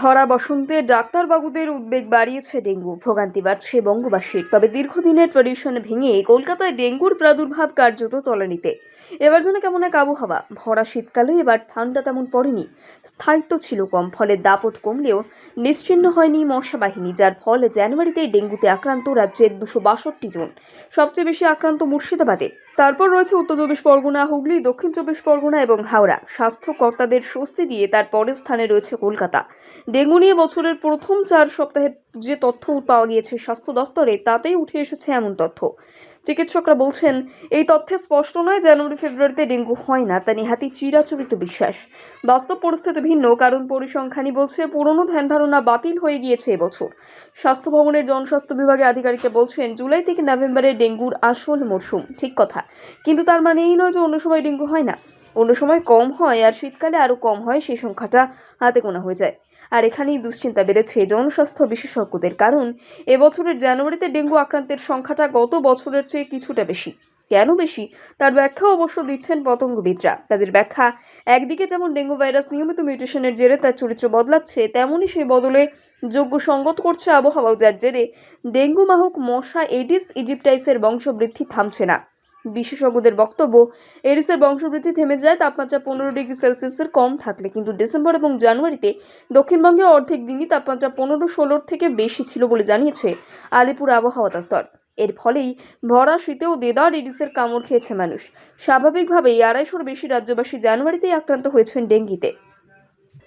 ভরা বসন্তে ডাক্তারবাবুদের উদ্বেগ বাড়িয়েছে ডেঙ্গু। ভোগান্তি বাড়ছে বঙ্গবাসীর। তবে দীর্ঘদিনের ট্রেডিশন ভেঙে কলকাতায় ডেঙ্গুর প্রাদুর্ভাব কার্যত তলানিতে। এবার যেন কেমন এক আবহাওয়া। ভরা শীতকালে এবার ঠান্ডা তেমন পড়েনি। স্থায়িত্ব ছিল কম, ফলে দাপট কমলেও নিশ্চিহ্ন হয়নি মশা বাহিনী যার ফলে জানুয়ারিতেই ডেঙ্গুতে আক্রান্ত রাজ্যের দুশো বাষট্টি জন, সবচেয়ে বেশি আক্রান্ত মুর্শিদাবাদে। তারপর রয়েছে উত্তর চব্বিশ পরগনা, হুগলি, দক্ষিণ চব্বিশ পরগনা এবং হাওড়া। স্বাস্থ্যকর্তাদের স্বস্তি দিয়ে তার পরের স্থানে রয়েছে কলকাতা। ডেঙ্গু নিয়ে বছরের প্রথম চার সপ্তাহের যে তথ্য পাওয়া গিয়েছে স্বাস্থ্য দপ্তরে, তাতেই উঠে এসেছে এমন তথ্য। চিকিৎসকরা বলছেন, এই তথ্যে স্পষ্ট নয় জানুয়ারি ফেব্রুয়ারিতে ডেঙ্গু হয় না, তা নিহাতি চিরাচরিত বিশ্বাস। বাস্তব পরিস্থিতি ভিন্ন, কারণ পরিসংখ্যানই বলছে পুরনো ধ্যান ধারণা বাতিল হয়ে গিয়েছে এবছর। স্বাস্থ্য ভবনের জনস্বাস্থ্য বিভাগের আধিকারিকরা বলছেন, জুলাই থেকে নভেম্বরে ডেঙ্গুর আসল মরশুম, ঠিক কথা। কিন্তু তার মানে এই নয় যে অন্য সময় ডেঙ্গু হয় না। অন্য সময় কম হয় আর শীতকালে আরও কম হয়, সেই সংখ্যাটা হাতে গোনা হয়ে যায়। আর এখানেই দুশ্চিন্তা বেড়েছে জনস্বাস্থ্য বিশেষজ্ঞদের। কারণ, এবছরের জানুয়ারিতে ডেঙ্গু আক্রান্তের সংখ্যাটা গত বছরের চেয়ে কিছুটা বেশি। কেন বেশি? তার ব্যাখ্যা অবশ্য দিচ্ছেন পতঙ্গবিদরা। তাদের ব্যাখ্যা, একদিকে যেমন ডেঙ্গু ভাইরাস নিয়মিত মিউটেশনের জেরে তার চরিত্র বদলাচ্ছে, তেমনই সেই বদলে যোগ্য সঙ্গত করছে আবহাওয়া যার জেরে ডেঙ্গু মাহক মশা, এডিস, ইজিপ্টাইসের বংশবৃদ্ধি থামছে না। বিশেষজ্ঞদের বক্তব্য, এরিসের বংশবৃদ্ধি থেমে যায়, তাপমাত্রা পনেরো ডিগ্রি সেলসিয়াসের কম থাকলে। কিন্তু ডিসেম্বর এবং জানুয়ারিতে দক্ষিণবঙ্গে অর্ধেক দিনই তাপমাত্রা পনেরো ষোলোর থেকে বেশি ছিল বলে জানিয়েছে আলিপুর আবহাওয়া দপ্তর। এর ফলেই ভরা শীতেও দেদার এডিসের কামড় খেয়েছে মানুষ। স্বাভাবিকভাবেই আড়াইশোর বেশি রাজ্যবাসী জানুয়ারিতেই আক্রান্ত হয়েছেন ডেঙ্গিতে।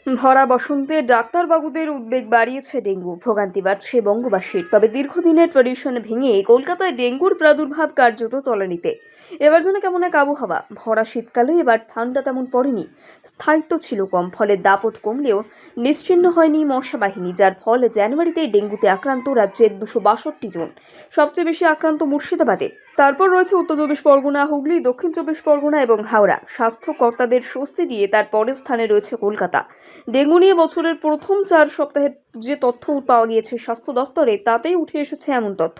ভরা বসন্তে ডাক্তারবাবুদের উদ্বেগ বাড়িয়েছে ডেঙ্গু। ভোগান্তি বাড়ছে বঙ্গবাসীর। তবে দীর্ঘদিনের ট্রেডিশন ভেঙে কলকাতায় ডেঙ্গুর প্রাদুর্ভাব কার্যত তলানিতে। এবার যেন কেমন এক আবহাওয়া। ভরা শীতকালে এবার ঠান্ডা তেমন পড়েনি। স্থায়িত্ব ছিল কম, ফলে দাপট কমলেও নিশ্চিহ্ন হয়নি মশা বাহিনী, যার ফলে জানুয়ারিতেই ডেঙ্গুতে আক্রান্ত রাজ্যের দুশো বাষট্টি জন। সবচেয়ে বেশি আক্রান্ত মুর্শিদাবাদে। তারপর রয়েছে উত্তর চব্বিশ পরগনা, হুগলি, দক্ষিণ চব্বিশ পরগনা এবং হাওড়া। স্বাস্থ্যকর্তাদের স্বস্তি দিয়ে তার পরের স্থানে রয়েছে কলকাতা। ডেঙ্গু নিয়ে বছরের প্রথম চার সপ্তাহের যে তথ্য পাওয়া গিয়েছে স্বাস্থ্য দপ্তরে, তাতেই উঠে এসেছে এমন তথ্য।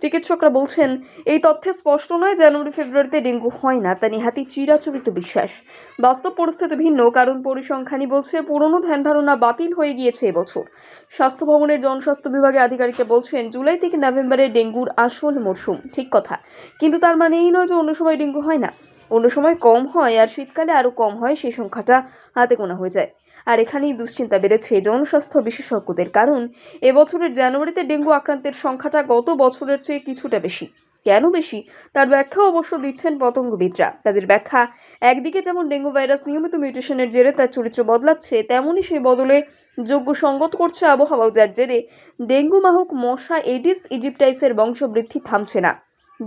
চিকিৎসকরা বলছেন, এই তথ্যে স্পষ্ট নয় জানুয়ারি ফেব্রুয়ারিতে ডেঙ্গু হয় না, তা নিহাতি চিরাচরিত বিশ্বাস। বাস্তব পরিস্থিতি ভিন্ন, কারণ পরিসংখ্যানই বলছে, পুরনো ধ্যান ধারণা বাতিল হয়ে গিয়েছে এবছর। স্বাস্থ্য ভবনের জনস্বাস্থ্য বিভাগে আধিকারিকরা বলছেন, জুলাই থেকে নভেম্বরে ডেঙ্গুর আসল মরশুম, ঠিক কথা। কিন্তু তার মানে এই নয় যে অন্য সময় ডেঙ্গু হয় না। অন্য সময় কম হয় আর শীতকালে আরও কম হয়, সেই সংখ্যাটা হাতে গোনা হয়ে যায়। আর এখানেই দুশ্চিন্তা বেড়েছে জনস্বাস্থ্য বিশেষজ্ঞদের, কারণ এবছরের জানুয়ারিতে ডেঙ্গু আক্রান্তের সংখ্যাটা গত বছরের চেয়ে কিছুটা বেশি। কেন বেশি? তার ব্যাখ্যা অবশ্য দিচ্ছেন পতঙ্গবিদরা। তাদের ব্যাখ্যা, একদিকে যেমন ডেঙ্গু ভাইরাস নিয়মিত মিউটেশনের জেরে তার চরিত্র বদলাচ্ছে তেমনই সেই বদলে যোগ্য সঙ্গত করছে আবহাওয়া যার জেরে ডেঙ্গু বাহক মশা, এডিস, ইজিপ্টাইসের বংশবৃদ্ধি থামছে না।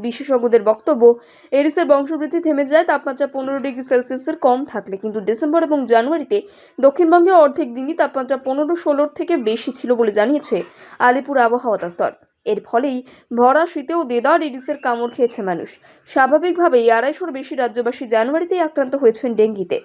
বিশেষজ্ঞদের বক্তব্য, এরিসের বংশবৃদ্ধি থেমে যায়, তাপমাত্রা পনেরো ডিগ্রি সেলসিয়াসের কম থাকলে। কিন্তু ডিসেম্বর এবং জানুয়ারিতে দক্ষিণবঙ্গে অর্ধেক দিনই তাপমাত্রা পনেরো ষোলোর থেকে বেশি ছিল বলে জানিয়েছে আলিপুর আবহাওয়া দপ্তর। এর ফলেই ভরা শীতেও দেদার এডিসের কামড় খেয়েছে মানুষ। স্বাভাবিকভাবেই আড়াইশোর বেশি রাজ্যবাসী জানুয়ারিতেই আক্রান্ত হয়েছেন ডেঙ্গিতে।